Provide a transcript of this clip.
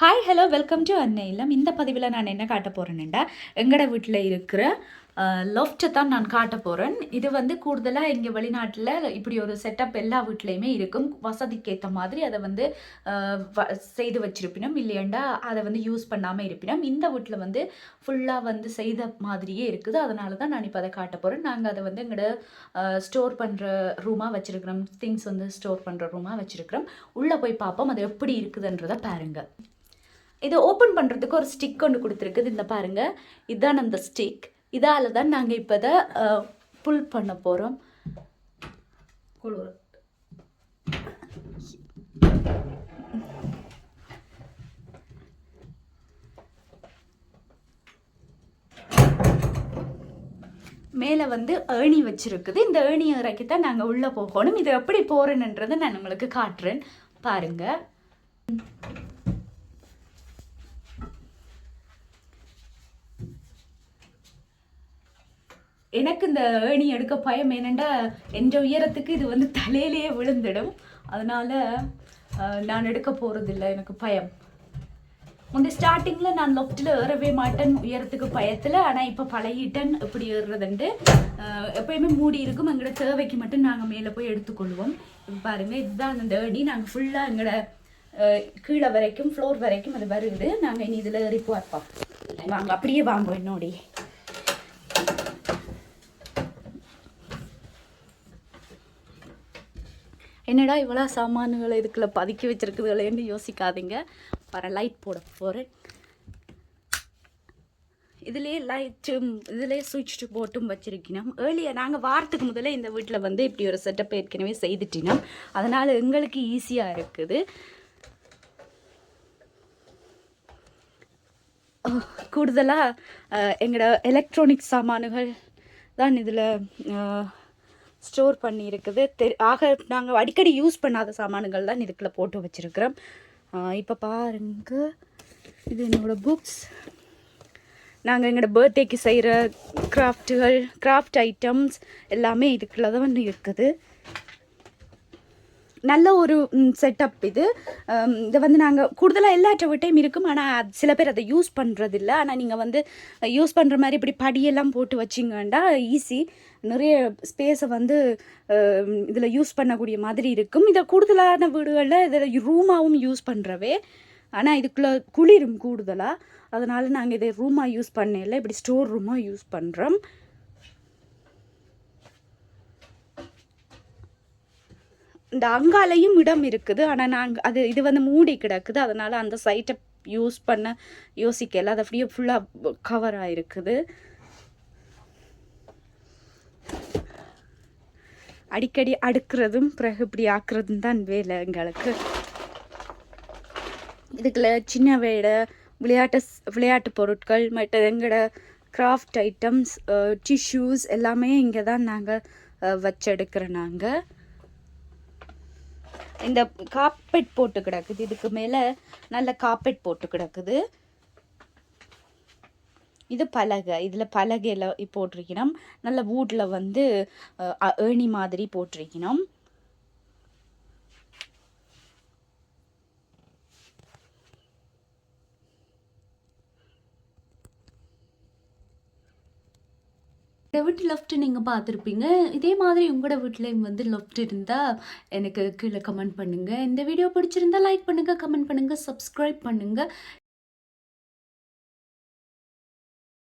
Hi hello welcome to அன்னை இல்லம் இந்த பதிவில் நான் என்ன காட்ட போகிறேன்னுடா எங்களோட வீட்டில் இருக்கிற லொஃப்ட்டை தான் நான் காட்ட போகிறேன் இது வந்து கூடுதலாக இங்கே வெளிநாட்டில் இப்படி ஒரு செட்டப் எல்லா வீட்லேயுமே இருக்கும். வசதிக்கேற்ற மாதிரி அதை வந்து செய்து வச்சிருப்பினும் இல்லையண்டா அதை வந்து யூஸ் பண்ணாமல் இருப்பினோம் இந்த வீட்டில் வந்து ஃபுல்லாக வந்து செய்த மாதிரியே இருக்குது. அதனால தான் நான் இப்போ அதை காட்ட போகிறேன் நாங்கள் அதை வந்து எங்களோட ஸ்டோர் பண்ணுற ரூமாக வச்சுருக்கிறோம். திங்ஸ் வந்து ஸ்டோர் பண்ணுற ரூமாக வச்சுருக்கிறோம். உள்ளே போய் பார்ப்போம். அது எப்படி இருக்குதுன்றதை பாருங்கள் இதை ஓப்பன் பண்ணுறதுக்கு ஒரு ஸ்டிக் ஒன்று கொடுத்துருக்குது. இந்த பாருங்கள் இதுதான் அந்த ஸ்டிக் இதால் தான் நாங்கள் இப்போ இதை புல் பண்ண போகிறோம் மேலே வந்து ஏணி வச்சுருக்குது. இந்த ஏணி இறக்கி தான் நாங்கள் உள்ளே போகணும். இது எப்படி போகிறேன்ன்றதை நான் உங்களுக்கு காட்டுறேன். பாருங்கள் எனக்கு இந்த ஏணி எடுக்க பயம் என்னென்னா என்ற உயரத்துக்கு இது வந்து தலையிலேயே விழுந்துடும். அதனால் நான் எடுக்க போகிறதில்ல எனக்கு பயம். முந்தைய ஸ்டார்டிங்கில் நான் லொஃப்ட்டில் ஏறவே மாட்டேன் உயரத்துக்கு பயத்தில். ஆனால் இப்போ பழகிட்டேன் இப்படி ஏறுறதுன்ட்டு எப்பயுமே மூடி இருக்கும். எங்களோட தேவைக்கு மட்டும் நாங்கள் மேலே போய் எடுத்துக்கொள்வோம். இப்ப பாருங்க இதுதான் அந்த ஏணி. நாங்கள் ஃபுல்லாக எங்களோட கீழே வரைக்கும் ஃப்ளோர் வரைக்கும் அது வருது. நாங்கள் இனி இதில் ஏறி பார்ப்போம் வாங்க அப்படியே வாங்குவோம் என்னோடி என்னடா இவ்வளோ சாமான்களை இதுக்குள்ள பதுக்கி வச்சிருக்குதுகளேன்னு யோசிக்காதீங்க. வர லைட் போட போகிறேன் இதுலேயே லைட்டும் இதுலேயே சுவிட்ச் போட்டும் வச்சுருக்கணும். ஏர்லியாக நாங்கள் வாரத்துக்கு முதல்ல இந்த வீட்டில் வந்து இப்படி ஒரு செட்டப் ஏற்கனவே செய்துட்டினோம். அதனால் எங்களுக்கு ஈஸியாக இருக்குது. கூடுதலாக எங்களோட எலக்ட்ரானிக் சாமான்கள் தான் இதில் ஸ்டோர் பண்ணியிருக்குது. தெ ஆக நாங்கள் அடிக்கடி யூஸ் பண்ணாத சாமான்கள் தான் இதுக்குள்ளே போட்டு வச்சுருக்குறோம். இப்போ பாருங்க. இது என்னோடய புக்ஸ் நாங்கள் எங்களோட பர்த்டேக்கு செய்கிற கிராஃப்ட்டுகள் கிராஃப்ட் ஐட்டம்ஸ் எல்லாமே இதுக்குள்ளே தான் வந்து இருக்குது. நல்ல ஒரு செட்டப் இது. இதை வந்து நாங்கள் கூடுதலாக எல்லா வீட்டையும் இருக்கும். ஆனால் சில பேர் அதை யூஸ் பண்ணுறதில்ல ஆனால் நீங்கள் வந்து யூஸ் பண்ணுற மாதிரி இப்படி படியெல்லாம் போட்டு வச்சிங்கன்னா ஈஸி நிறைய ஸ்பேஸை வந்து இதில் யூஸ் பண்ணக்கூடிய மாதிரி இருக்கும். இதை கூடுதலான வீடுகளில் இதில் ரூமாகவும் யூஸ் பண்ணுறவே ஆனால் இதுக்குள்ளே குளிரும் கூடுதலாக அதனால் நாங்கள் இதை ரூமாக யூஸ் பண்ணல இப்படி ஸ்டோர் ரூமாக யூஸ் பண்ணுறோம் இந்த அங்காலையும் இடம் இருக்குது. ஆனால் நாங்கள் அது இது வந்து மூடி கிடக்குது. அதனால் அந்த சைட்டை யூஸ் பண்ண யோசிக்கல. அது அப்படியே ஃபுல்லாக கவர் ஆகிருக்குது அடிக்கடி அடுக்கிறதும் பிறகு இப்படி ஆக்குறதும் தான் வேலை எங்களுக்கு. இதுக்குள்ள சின்ன வேடை விளையாட்டு விளையாட்டு பொருட்கள் மற்ற எங்களோட கிராஃப்ட் ஐட்டம்ஸ் டிஷ்யூஸ் எல்லாமே இங்கே தான் நாங்கள் வச்செடுக்கிறோம் நாங்கள் இந்த காப்பெட் போட்டு கிடக்குது. இதுக்கு மேலே நல்ல காப்பெட் போட்டு கிடக்குது. இது பலகை. இதில் பலகையில் போட்டிருக்கணும். நல்ல வூட்டில் வந்து ஏணி மாதிரி போட்டிருக்கணும். இந்த வீட்டு லெஃப்ட் நீங்கள் பார்த்துருப்பீங்க. இதே மாதிரி உங்களோட வீட்லேயும் வந்து லெஃப்ட் இருந்தால் எனக்கு கீழே கமெண்ட் பண்ணுங்கள் இந்த வீடியோ பிடிச்சிருந்தா லைக் பண்ணுங்கள் கமெண்ட் பண்ணுங்கள் சப்ஸ்கிரைப் பண்ணுங்கள்